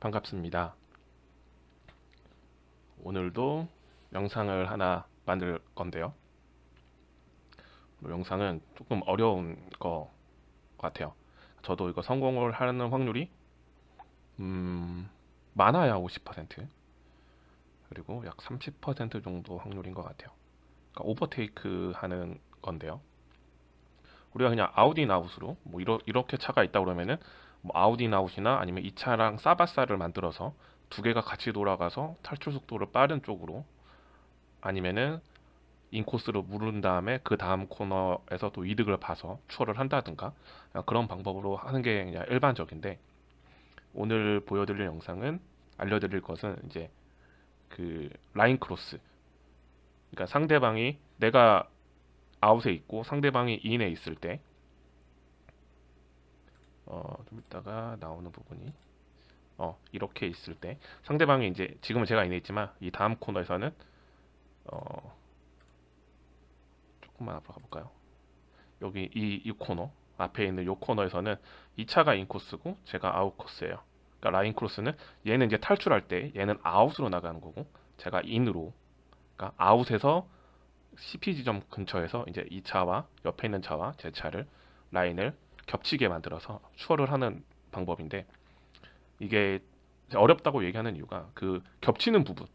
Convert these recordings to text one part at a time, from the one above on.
반갑습니다. 오늘도 영상을 하나 만들 건데요. 이 영상은 조금 어려운 것 같아요. 저도 이거 성공을 하는 확률이 음, 많아야 50% 그리고 약 30% 정도 확률인 것 같아요. 그러니까 오버테이크 하는 건데요. 우리가 그냥 아웃인 아웃으로 뭐 이러, 이렇게 차가 있다 그러면은 뭐 아웃인 아웃이나 아니면 이 차랑 싸바싸를 만들어서 두 개가 같이 돌아가서 탈출 속도를 빠른 쪽으로 아니면은 인코스로 무른 다음에 그 다음 코너에서 또 이득을 봐서 추월을 한다든가 그런 방법으로 하는 게 그냥 일반적인데 오늘 보여드릴 영상은 알려드릴 것은 이제 그 라인 크로스. 그러니까 상대방이 내가 아웃에 있고 상대방이 인에 있을 때 어, 좀 이따가 나오는 부분이 어, 이렇게 있을 때 상대방이 이제 지금은 제가 인에 있지만 이 다음 코너에서는 어, 조금만 앞으로 가볼까요? 여기 이, 이 코너 앞에 있는 이 코너에서는 이 차가 인코스고 제가 아웃 코스예요. 그러니까 라인 크로스는 얘는 이제 탈출할 때 얘는 아웃으로 나가는 거고 제가 인으로 그러니까 아웃에서 CP 지점 근처에서 이제 이 차와 옆에 있는 차와 제 차를 라인을 겹치게 만들어서 추월을 하는 방법인데 이게 어렵다고 얘기하는 이유가 그 겹치는 부분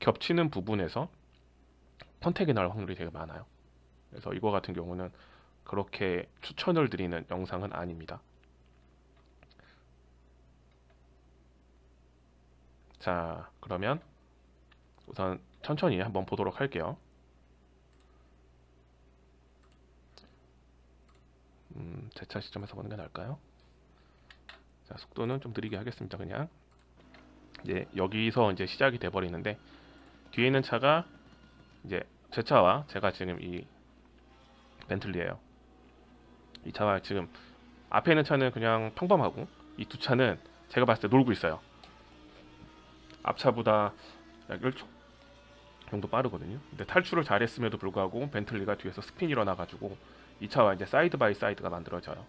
겹치는 부분에서 선택이 날 확률이 되게 많아요. 그래서 이거 같은 경우는 그렇게 추천을 드리는 영상은 아닙니다. 자, 그러면 우선 천천히 한번 보도록 할게요. 음, 제차 시점에서 보는 게 나을까요? 자, 속도는 좀 느리게 하겠습니다. 그냥 이제 여기서 이제 시작이 돼 버리는데 뒤에 있는 차가 이제 제 차와 제가 지금 이 벤틀리예요. 이 차와 지금 앞에 있는 차는 그냥 평범하고 이 두 차는 제가 봤을 때 놀고 있어요. 앞차보다 약 1초 정도 빠르거든요. 근데 탈출을 잘했음에도 불구하고 벤틀리가 뒤에서 스핀 일어나가지고 이 차와 이제 사이드 바이 사이드가 만들어져요.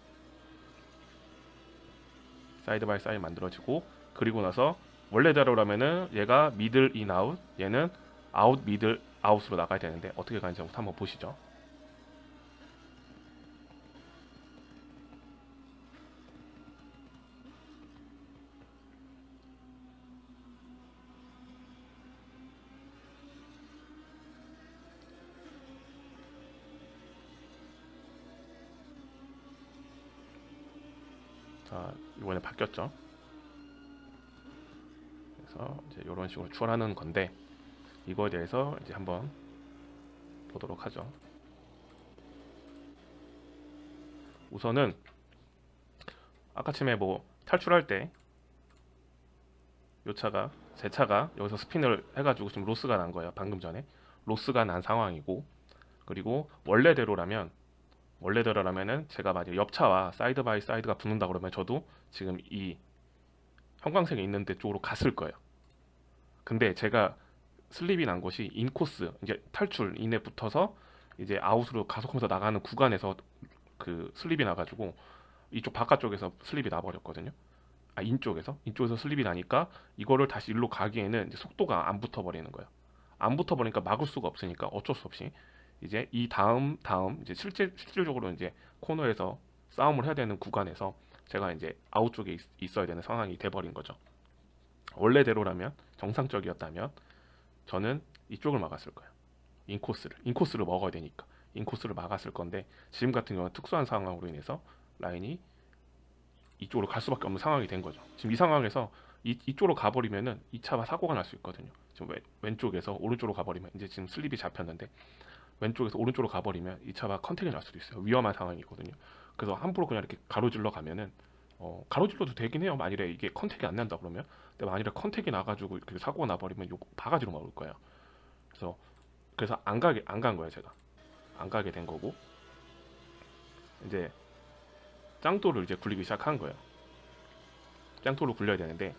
사이드 바이 사이드 만들어지고 그리고 나서 원래대로라면은 얘가 미들 인 아웃, 얘는 아웃 미들 아웃으로 나가야 되는데 어떻게 가는지 한번 보시죠. 바뀌었죠. 그래서 이제 이런 식으로 추월하는 건데 이거에 대해서 이제 한번 보도록 하죠. 우선은 아까쯤에 뭐 탈출할 때 요 차가 제 차가 여기서 스핀을 해가지고 지금 로스가 난 거예요. 방금 전에 로스가 난 상황이고 그리고 원래대로라면 원래대로라면은 제가 만약 옆차와 사이드 바이 사이드가 붙는다 그러면 저도 지금 이 형광색에 있는 데 쪽으로 갔을 거예요. 근데 제가 슬립이 난 것이 인코스 이제 탈출 인에 붙어서 이제 아웃으로 가속하면서 나가는 구간에서 그 슬립이 나가지고 이쪽 바깥쪽에서 슬립이 나버렸거든요. 아 인쪽에서 인쪽에서 슬립이 나니까 이거를 다시 일로 가기에는 속도가 안 붙어버리는 거예요. 안 붙어버리니까 막을 수가 없으니까 어쩔 수 없이 이제 이 다음 다음 이제 실제 실질적으로 이제 코너에서 싸움을 해야 되는 구간에서 제가 이제 아웃 쪽에 있, 있어야 되는 상황이 돼버린 거죠. 원래대로라면 정상적이었다면 저는 이쪽을 막았을 거예요. 인코스를 인코스를 먹어야 되니까 인코스를 막았을 건데 지금 같은 경우는 특수한 상황으로 인해서 라인이 이쪽으로 갈 수밖에 없는 상황이 된 거죠. 지금 이 상황에서 이, 이쪽으로 가버리면은 이 차가 사고가 날 수 있거든요. 지금 왼, 왼쪽에서 오른쪽으로 가버리면 이제 지금 슬립이 잡혔는데 왼쪽에서 오른쪽으로 가버리면 이 차가 컨택이 날 수도 있어요. 위험한 상황이거든요. 그래서 함부로 그냥 이렇게 가로질러 가면은 어, 가로질러도 되긴 해요. 만일에 이게 컨택이 안 난다 그러면. 근데 만일에 컨택이 나가지고 이렇게 사고가 나버리면 요 바가지로 먹을 거예요. 그래서 그래서 안 가게 안 간 거예요 제가. 안 가게 된 거고 이제 짱돌을 이제 굴리기 시작한 거예요. 짱돌을 굴려야 되는데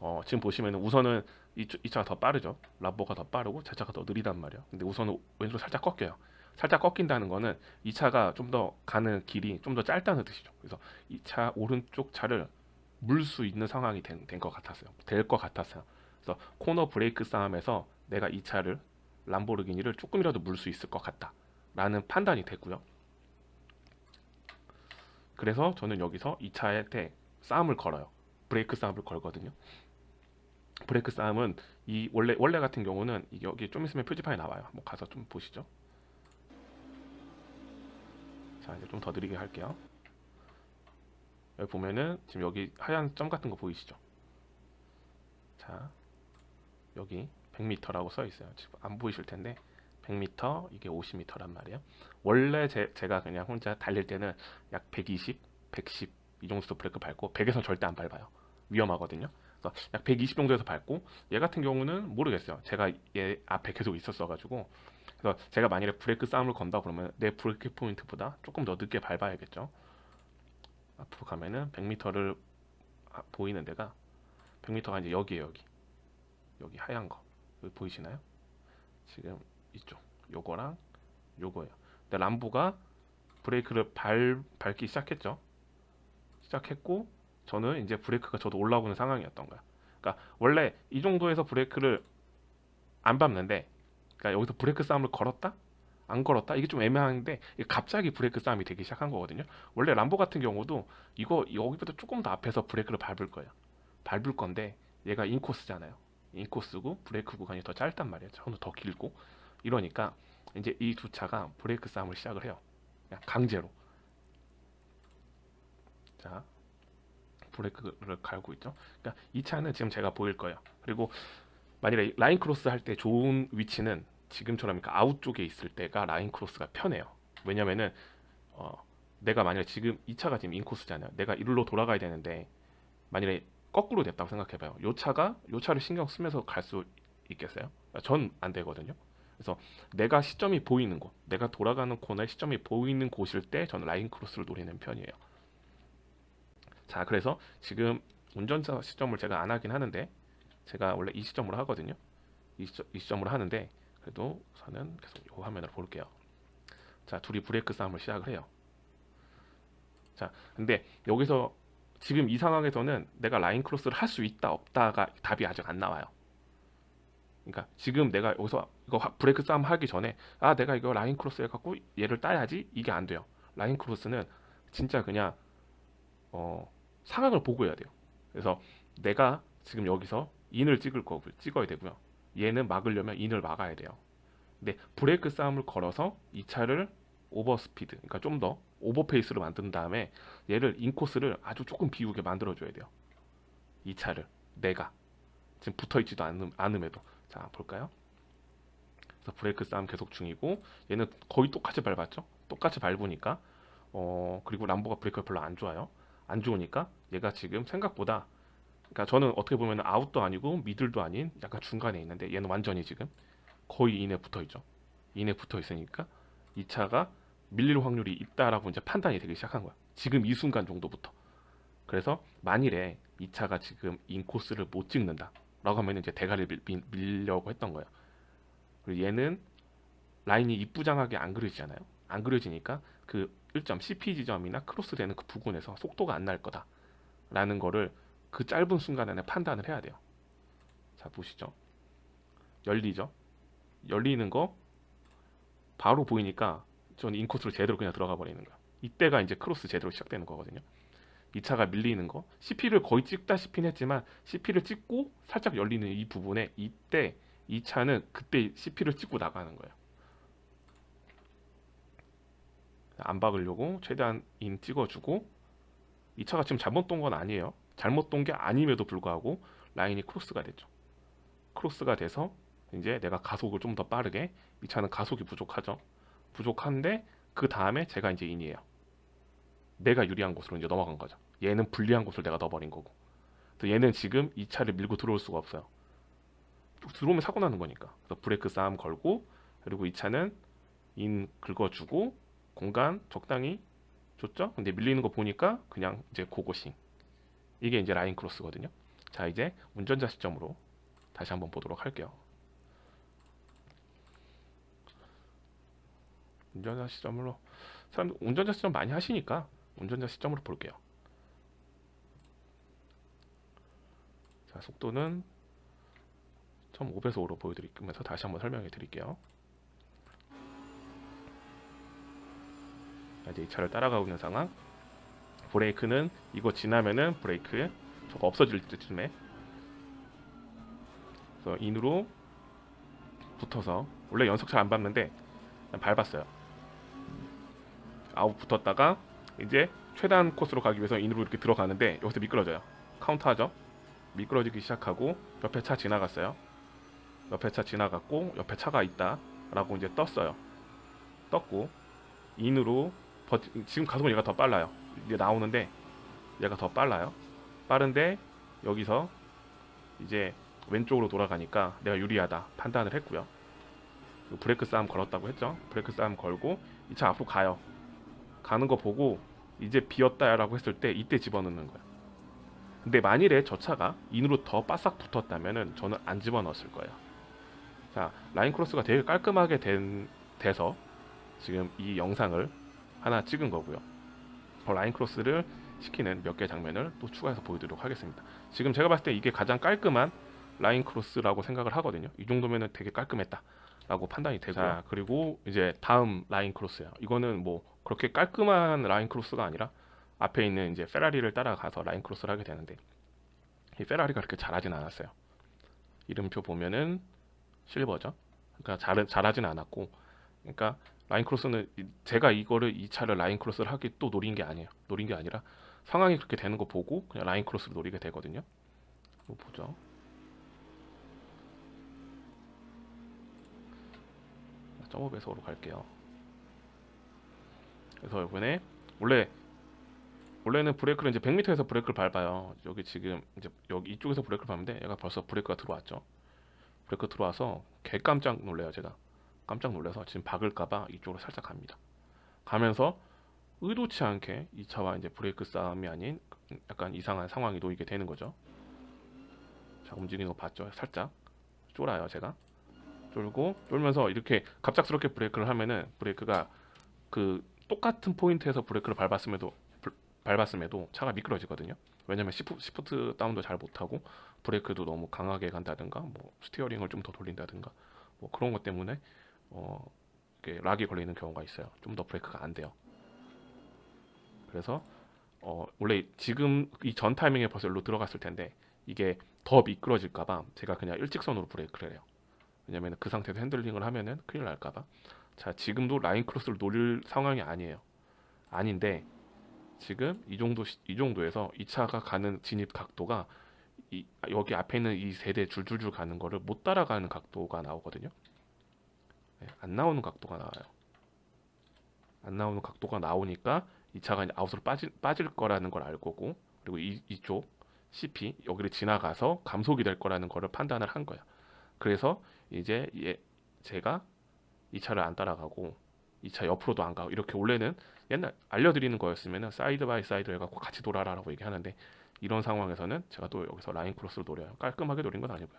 어, 지금 보시면은 우선은 이, 이 차가 더 빠르죠. 람보가 더 빠르고 제 차가 더 느리단 말이에요. 근데 우선은 왼쪽으로 살짝 꺾여요. 살짝 꺾인다는 거는 이 차가 좀 더 가는 길이 좀 더 짧다는 뜻이죠. 그래서 이 차 오른쪽 차를 물 수 있는 상황이 된 것 같았어요. 될 것 같았어요. 그래서 코너 브레이크 싸움에서 내가 이 차를 람보르기니를 조금이라도 물 수 있을 것 같다라는 판단이 됐고요. 그래서 저는 여기서 이 차한테 싸움을 걸어요. 브레이크 싸움을 걸거든요. 브레이크 싸움은 이 원래 원래 같은 경우는 이 여기 좀 있으면 표지판에 나와요. 한번 가서 좀 보시죠. 자 이제 좀 더 느리게 할게요. 여기 보면은 지금 여기 하얀 점 같은 거 보이시죠? 자 여기 100m라고 써 있어요. 지금 안 보이실 텐데 100m 이게 50m란 말이에요. 원래 제, 제가 그냥 혼자 달릴 때는 약 120, 110 이 정도 브레이크 밟고 100에서 절대 안 밟아요. 위험하거든요. 약 120 정도에서 밟고 얘 같은 경우는 모르겠어요. 제가 얘 앞에 계속 있었어 가지고 그래서 제가 만약에 브레이크 싸움을 건다 그러면 내 브레이크 포인트보다 조금 더 늦게 밟아야겠죠. 앞으로 가면은 100m를 보이는 데가 100m가 이제 여기에 여기 여기 하얀 거 여기 보이시나요? 지금 이쪽 요거랑 요거예요. 근데 람보가 브레이크를 밟 밟기 시작했죠. 시작했고 저는 이제 브레이크가 저도 올라오는 상황이었던 거야. 그러니까 원래 이 정도에서 브레이크를 안 밟는데 그러니까 여기서 브레이크 싸움을 걸었다? 안 걸었다? 이게 좀 애매한데 갑자기 브레이크 싸움이 되기 시작한 거거든요. 원래 람보 같은 경우도 이거 여기보다 조금 더 앞에서 브레이크를 밟을 거예요. 밟을 건데 얘가 인코스잖아요. 인코스고 브레이크 구간이 더 짧단 말이에요. 저는 더 길고 이러니까 이제 이 두 차가 브레이크 싸움을 시작을 해요. 그냥 강제로. 자, 브레이크를 갈고 있죠. 그러니까 이 차는 지금 제가 보일 거예요. 그리고 만약에 라인 크로스 할 때 좋은 위치는 지금처럼 그러니까 아웃 쪽에 있을 때가 라인 크로스가 편해요. 왜냐면은 어, 내가 만약에 지금 이 차가 지금 인코스잖아요. 내가 이리로 돌아가야 되는데 만약에 거꾸로 됐다고 생각해봐요. 요 차가 요 차를 신경 쓰면서 갈 수 있겠어요? 전 안 되거든요. 그래서 내가 시점이 보이는 곳, 내가 돌아가는 코너에 시점이 보이는 곳일 때 저는 라인 크로스를 노리는 편이에요. 자, 그래서 지금 운전자 시점을 제가 안 하긴 하는데 제가 원래 이 시점으로 하거든요. 이, 시점, 이 시점으로 하는데 그래도 저는 계속 이 화면을 볼게요. 자, 둘이 브레이크 싸움을 시작을 해요. 자, 근데 여기서 지금 이 상황에서는 내가 라인 크로스를 할 수 있다 없다가 답이 아직 안 나와요. 그러니까 지금 내가 여기서 이거 화- 브레이크 싸움 하기 전에 아 내가 이거 라인 크로스 해갖고 얘를 따야지 이게 안 돼요. 라인 크로스는 진짜 그냥 어 상황을 보고 해야 돼요. 그래서 내가 지금 여기서 인을 찍을 거고 찍어야 되고요. 얘는 막으려면 인을 막아야 돼요. 근데 브레이크 싸움을 걸어서 이 차를 오버 스피드, 그러니까 좀 더 오버 페이스로 만든 다음에 얘를 인코스를 아주 조금 비우게 만들어 줘야 돼요. 이 차를 내가 지금 붙어 있지도 않음, 않음에도 자 볼까요? 그래서 브레이크 싸움 계속 중이고 얘는 거의 똑같이 밟았죠. 똑같이 밟으니까 어 그리고 람보가 브레이크가 별로 안 좋아요. 안 좋으니까 얘가 지금 생각보다 그러니까 저는 어떻게 보면 아웃도 아니고 미들도 아닌 약간 중간에 있는데 얘는 완전히 지금 거의 인에 붙어 있죠. 인에 붙어 있으니까 이 차가 밀릴 확률이 있다라고 이제 판단이 되기 시작한 거야. 지금 이 순간 정도부터. 그래서 만일에 이 차가 지금 인코스를 못 찍는다라고 하면 이제 대가를 밀려고 했던 거예요. 그리고 얘는 라인이 이쁘장하게 안 그려지잖아요. 안 그려지니까 그 1점 CP 지점이나 크로스 되는 그 부분에서 속도가 안 날 거다라는 거를 그 짧은 순간 안에 판단을 해야 돼요. 자 보시죠. 열리죠. 열리는 거 바로 보이니까 저는 인코스로 제대로 그냥 들어가 버리는 거야. 이때가 이제 크로스 제대로 시작되는 거거든요. 이 차가 밀리는 거 CP를 거의 찍다시피 했지만 CP를 찍고 살짝 열리는 이 부분에 이때 이 차는 그때 CP를 찍고 나가는 거예요. 안 박으려고 최대한 인 찍어주고 이 차가 지금 잘못 돈 건 아니에요. 잘못 돈 게 아님에도 불구하고 라인이 크로스가 됐죠. 크로스가 돼서 이제 내가 가속을 좀 더 빠르게 이 차는 가속이 부족하죠. 부족한데 그 다음에 제가 이제 인이에요. 내가 유리한 곳으로 이제 넘어간 거죠. 얘는 불리한 곳을 내가 넣어버린 거고. 또 얘는 지금 이 차를 밀고 들어올 수가 없어요. 들어오면 사고 나는 거니까. 그래서 브레이크 싸움 걸고 그리고 이 차는 인 긁어주고 공간 적당히 줬죠. 근데 밀리는 거 보니까 그냥 이제 고고싱. 이게 이제 라인 크로스거든요. 자 이제 운전자 시점으로 다시 한번 보도록 할게요. 운전자 시점으로 사람 운전자 시점 많이 하시니까 운전자 시점으로 볼게요. 자, 속도는 1.5배속으로 보여드리면서 다시 한번 설명해 드릴게요. 이제 이 차를 따라가고 있는 상황. 브레이크는 이거 지나면은 브레이크 저거 없어질 때쯤에 그래서 인으로 붙어서 원래 연속 잘안 밟는데 그냥 밟았어요. 아웃 붙었다가 이제 최단 코스로 가기 위해서 인으로 이렇게 들어가는데 여기서 미끄러져요. 카운터하죠. 미끄러지기 시작하고 옆에 차 지나갔어요. 옆에 차 지나갔고 옆에 차가 있다라고 이제 떴어요. 떴고 인으로 버티, 지금 가속은 얘가 더 빨라요. 이제 나오는데 얘가 더 빨라요. 빠른데 여기서 이제 왼쪽으로 돌아가니까 내가 유리하다 판단을 했고요. 그 브레이크 싸움 걸었다고 했죠. 브레이크 싸움 걸고 이 차 앞으로 가요. 가는 거 보고 이제 비었다라고 했을 때 이때 집어넣는 거야. 근데 만일에 저 차가 인으로 더 바싹 붙었다면은 저는 안 집어넣었을 거예요. 자, 라인 크로스가 되게 깔끔하게 된, 돼서 지금 이 영상을 하나 찍은 거고요. 어, 라인 크로스를 시키는 몇 개 장면을 또 추가해서 보여드리도록 하겠습니다. 지금 제가 봤을 때 이게 가장 깔끔한 라인 크로스라고 생각을 하거든요. 이 정도면은 되게 깔끔했다라고 판단이 되고요. 자, 그리고 이제 다음 라인 크로스예요. 이거는 뭐 그렇게 깔끔한 라인 크로스가 아니라 앞에 있는 이제 페라리를 따라가서 라인 크로스를 하게 되는데 이 페라리가 그렇게 잘하진 않았어요. 이름표 보면은 실버죠. 그러니까 잘 잘하진 않았고, 그러니까 라인 크로스는 이- 제가 이거를 이 차를 라인 크로스를 하기 또 노린 게 아니에요. 노린 게 아니라 상황이 그렇게 되는 거 보고 그냥 라인 크로스를 노리게 되거든요. 이거 보죠. 점오 배속으로 갈게요. 그래서 이번에 원래 원래는 브레이크를 이제 100m에서 브레이크를 밟아요. 여기 지금 이제 여기 이쪽에서 브레이크를 밟는데 얘가 벌써 브레이크가 들어왔죠. 브레이크 들어와서 개 깜짝 놀래요 제가. 깜짝 놀라서 지금 박을까봐 이쪽으로 살짝 갑니다. 가면서 의도치 않게 이 차와 이제 브레이크 싸움이 아닌 약간 이상한 상황이 놓이게 되는 거죠. 자 움직이는 거 봤죠? 살짝 쫄아요 제가. 쫄고 쫄면서 이렇게 갑작스럽게 브레이크를 하면은 브레이크가 그 똑같은 포인트에서 브레이크를 밟았음에도 불- 밟았음에도 차가 미끄러지거든요. 왜냐면 시프, 시프트 다운도 잘 못하고 브레이크도 너무 강하게 간다든가 뭐 스티어링을 좀 더 돌린다든가 뭐 그런 것 때문에 어 이렇게 락이 걸리는 경우가 있어요. 좀 더 브레이크가 안 돼요. 그래서 어 원래 지금 이 전 타이밍에 일로 들어갔을 텐데 이게 더 미끄러질까봐 제가 그냥 일직선으로 브레이크를 해요. 왜냐면 그 상태에서 핸들링을 하면은 큰일 날까봐. 자 지금도 라인 크로스를 노릴 상황이 아니에요. 아닌데 지금 이 정도 시- 이 정도에서 이 차가 가는 진입 각도가 이, 여기 앞에 있는 이 세대 줄줄줄 가는 거를 못 따라가는 각도가 나오거든요. 네, 안 나오는 각도가 나와요. 안 나오는 각도가 나오니까 이 차가 이제 아웃으로 빠질, 빠질 거라는 걸 알 거고 그리고 이, 이쪽 CP 여기를 지나가서 감속이 될 거라는 거를 판단을 한 거야. 그래서 이제 얘, 제가 이 차를 안 따라가고 이 차 옆으로도 안 가고 이렇게 원래는 옛날 알려드리는 거였으면은 사이드 바이 사이드 해갖고 같이 돌아라라고 얘기하는데 이런 상황에서는 제가 또 여기서 라인 크로스를 노려요. 깔끔하게 노린 건 아니고요.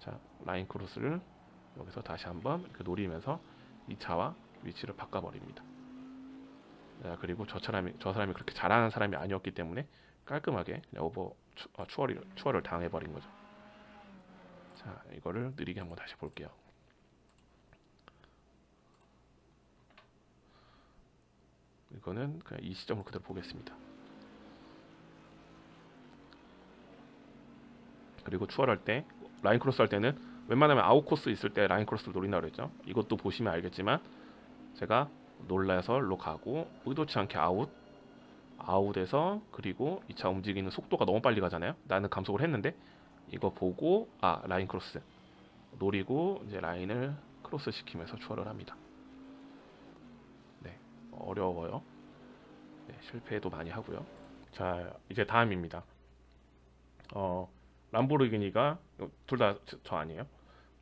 자 라인 크로스를 여기서 다시 한번 이렇게 노리면서 이 차와 위치를 바꿔버립니다. 자, 그리고 저 사람이 저 사람이 그렇게 잘하는 사람이 아니었기 때문에 깔끔하게 오버 추, 아, 추월을 추월을 당해버린 거죠. 자 이거를 느리게 한번 다시 볼게요. 이거는 그냥 이 시점을 그대로 보겠습니다. 그리고 추월할 때 라인 크로스 할 때는 웬만하면 아웃 코스 있을 때 라인 크로스를 노린다고 그랬죠. 이것도 보시면 알겠지만 제가 놀라서 로 가고 의도치 않게 아웃 아웃에서 그리고 이 차 움직이는 속도가 너무 빨리 가잖아요. 나는 감속을 했는데 이거 보고 아 라인 크로스 노리고 이제 라인을 크로스 시키면서 추월을 합니다. 네 어려워요. 네, 실패도 많이 하고요. 자 이제 다음입니다. 어 람보르기니가 둘 다 저 아니에요.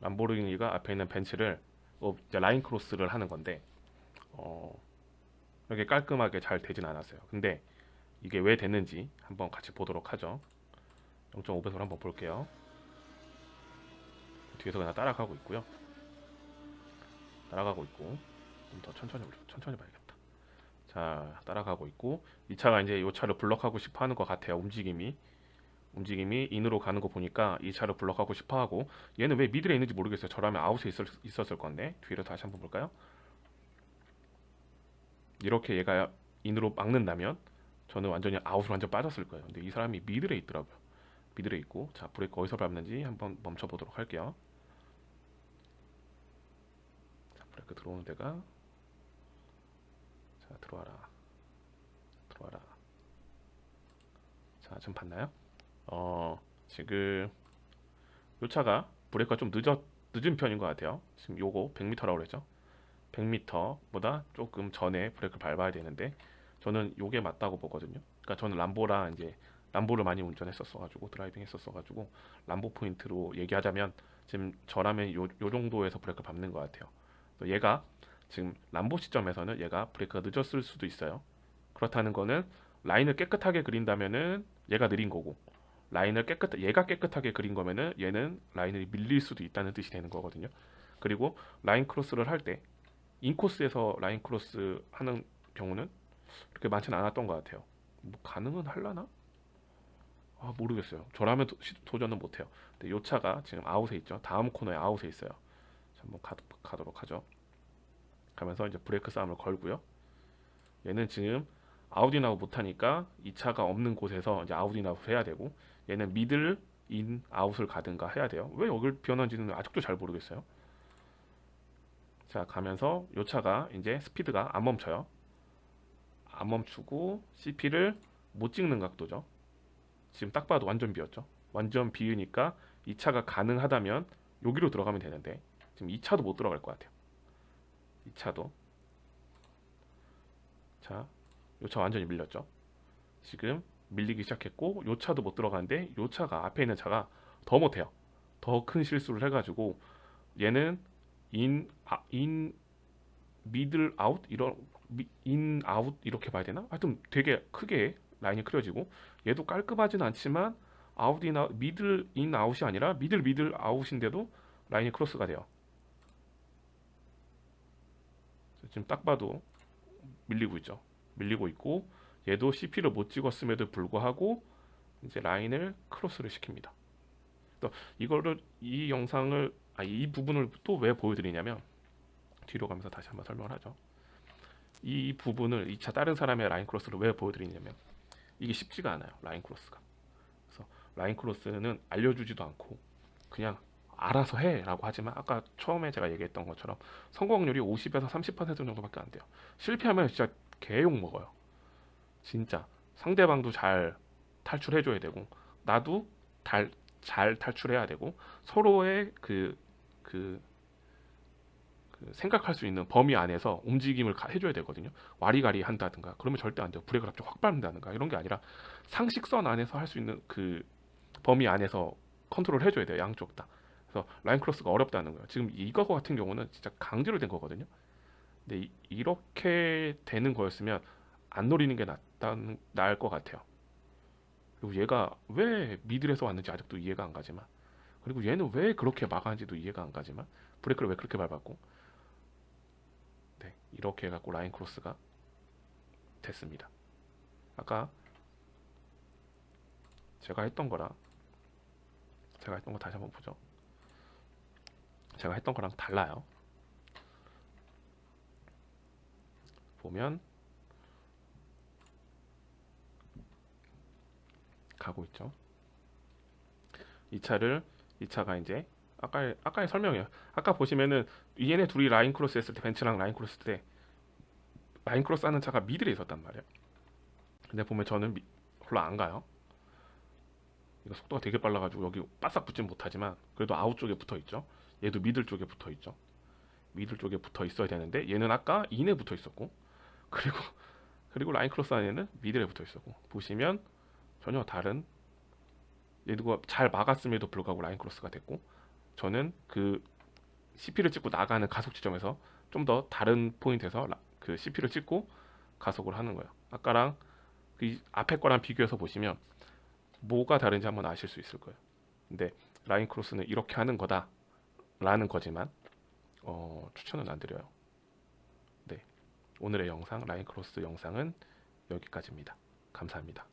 람보르기니가 앞에 있는 벤츠를 어, 라인 크로스를 하는 건데 어, 이렇게 깔끔하게 잘 되진 않았어요. 근데 이게 왜 됐는지 한번 같이 보도록 하죠. 0.5배속으로 한번 볼게요. 뒤에서 그냥 따라가고 있고요. 따라가고 있고 좀 더 천천히 볼- 천천히 봐야겠다. 자 따라가고 있고 이 차가 이제 이 차를 블럭하고 싶어 하는 것 같아요. 움직임이 움직임이 인으로 가는 거 보니까 이 차를 블럭하고 싶어 하고 얘는 왜 미들에 있는지 모르겠어요. 저라면 아웃에 있을, 있었을 건데 뒤로 다시 한번 볼까요? 이렇게 얘가 인으로 막는다면 저는 완전히 아웃으로 완전 빠졌을 거예요. 근데 이 사람이 미들에 있더라고요. 미들에 있고 자 브레이크 어디서 밟는지 한번 멈춰 보도록 할게요. 자 브레이크 들어오는 데가 자 들어와라 들어와라 자 지금 봤나요? 어 지금 요 차가 브레이크가 좀 늦어 늦은 편인 것 같아요. 지금 요거 100m라고 그랬죠? 100m보다 조금 전에 브레이크를 밟아야 되는데 저는 요게 맞다고 보거든요. 그러니까 저는 람보라 이제 람보를 많이 운전했었어 가지고 드라이빙 했었어 가지고 람보 포인트로 얘기하자면 지금 저라면 요, 요 정도에서 브레이크 밟는 것 같아요. 그래서 얘가 지금 람보 시점에서는 얘가 브레이크가 늦었을 수도 있어요. 그렇다는 거는 라인을 깨끗하게 그린다면은 얘가 느린 거고 라인을 깨끗 얘가 깨끗하게 그린 거면은 얘는 라인을 밀릴 수도 있다는 뜻이 되는 거거든요. 그리고 라인 크로스를 할 때 인코스에서 라인 크로스 하는 경우는 그렇게 많지는 않았던 것 같아요. 뭐 가능은 할라나? 아 모르겠어요. 저라면 도, 시- 도전은 못해요. 근데 요 차가 지금 아웃에 있죠. 다음 코너에 아웃에 있어요. 자, 한번 가, 가도록 하죠. 가면서 이제 브레이크 싸움을 걸고요. 얘는 지금 아웃인아웃 못하니까 이 차가 없는 곳에서 이제 아웃인아웃 해야 되고 얘는 미들 인 아웃을 가든가 해야 돼요. 왜 여길 비워놨는지는 아직도 잘 모르겠어요. 자 가면서 요 차가 이제 스피드가 안 멈춰요. 안 멈추고 CP를 못 찍는 각도죠. 지금 딱 봐도 완전 비었죠. 완전 비으니까 이 차가 가능하다면 여기로 들어가면 되는데 지금 이 차도 못 들어갈 것 같아요. 이 차도 자, 요 차 완전히 밀렸죠. 지금 밀리기 시작했고 요 차도 못 들어가는데 요 차가 앞에 있는 차가 더 못해요. 더 큰 실수를 해가지고 얘는 인, 아, 인 미들 아웃 이런 미- 인 아웃 이렇게 봐야 되나? 하여튼 되게 크게 라인이 그려지고 얘도 깔끔하진 않지만 아웃인 아웃 미들 인 아웃이 아니라 미들 미들 아웃인데도 라인이 크로스가 돼요. 지금 딱 봐도 밀리고 있죠. 밀리고 있고 얘도 CP를 못 찍었음에도 불구하고 이제 라인을 크로스를 시킵니다. 또 이거를 이 영상을 아, 이 부분을 또 왜 보여드리냐면 뒤로 가면서 다시 한번 설명을 하죠. 이 부분을 이차 다른 사람의 라인 크로스를 왜 보여드리냐면 이게 쉽지가 않아요. 라인 크로스가. 그래서 라인 크로스는 알려주지도 않고 그냥 알아서 해라고 하지만 아까 처음에 제가 얘기했던 것처럼 성공률이 50에서 30% 정도밖에 안 돼요. 실패하면 진짜 개욕 먹어요. 진짜 상대방도 잘 탈출해줘야 되고 나도 달, 잘 탈출해야 되고 서로의 그, 그, 그 생각할 수 있는 범위 안에서 움직임을 가- 해줘야 되거든요. 와리가리 한다든가 그러면 절대 안 돼요. 브레이크를 갑자기 확 밟는다든가 이런 게 아니라 상식선 안에서 할 수 있는 그 범위 안에서 컨트롤 해줘야 돼요. 양쪽 다. 그래서 라인 크로스가 어렵다는 거예요. 지금 이거 같은 경우는 진짜 강제로 된 거거든요. 근데 이- 이렇게 되는 거였으면 안 노리는 게 낫다는 나을 것 같아요. 그리고 얘가 왜 미들에서 왔는지 아직도 이해가 안 가지만 그리고 얘는 왜 그렇게 막았는지도 이해가 안 가지만 브레이크를 왜 그렇게 밟았고 네 이렇게 해갖고 라인 크로스가 됐습니다. 아까 제가 했던 거랑 제가 했던 거 다시 한번 보죠. 제가 했던 거랑 달라요. 보면 가고 있죠. 이 차를 이 차가 이제 아까 아까의 설명이에요. 아까 보시면은 얘네 둘이 라인 크로스 했을 때 벤츠랑 라인 크로스 때 라인 크로스 하는 차가 미들에 있었단 말이에요. 근데 보면 저는 미, 별로 안 가요. 이거 속도가 되게 빨라가지고 여기 바싹 붙진 못하지만 그래도 아웃 쪽에 붙어 있죠. 얘도 미들 쪽에 붙어 있죠. 미들 쪽에 붙어 있어야 되는데 얘는 아까 인에 붙어 있었고 그리고 그리고 라인 크로스 얘는 미들에 붙어 있었고 보시면 전혀 다른 얘도 잘 막았음에도 불구하고 라인 크로스가 됐고 저는 그 CP를 찍고 나가는 가속 지점에서 좀 더 다른 포인트에서 라- 그 CP를 찍고 가속을 하는 거예요. 아까랑 그 이- 앞에 거랑 비교해서 보시면 뭐가 다른지 한번 아실 수 있을 거예요. 근데 라인 크로스는 이렇게 하는 거다라는 거지만 어, 추천은 안 드려요. 네. 오늘의 영상 라인 크로스 영상은 여기까지입니다. 감사합니다.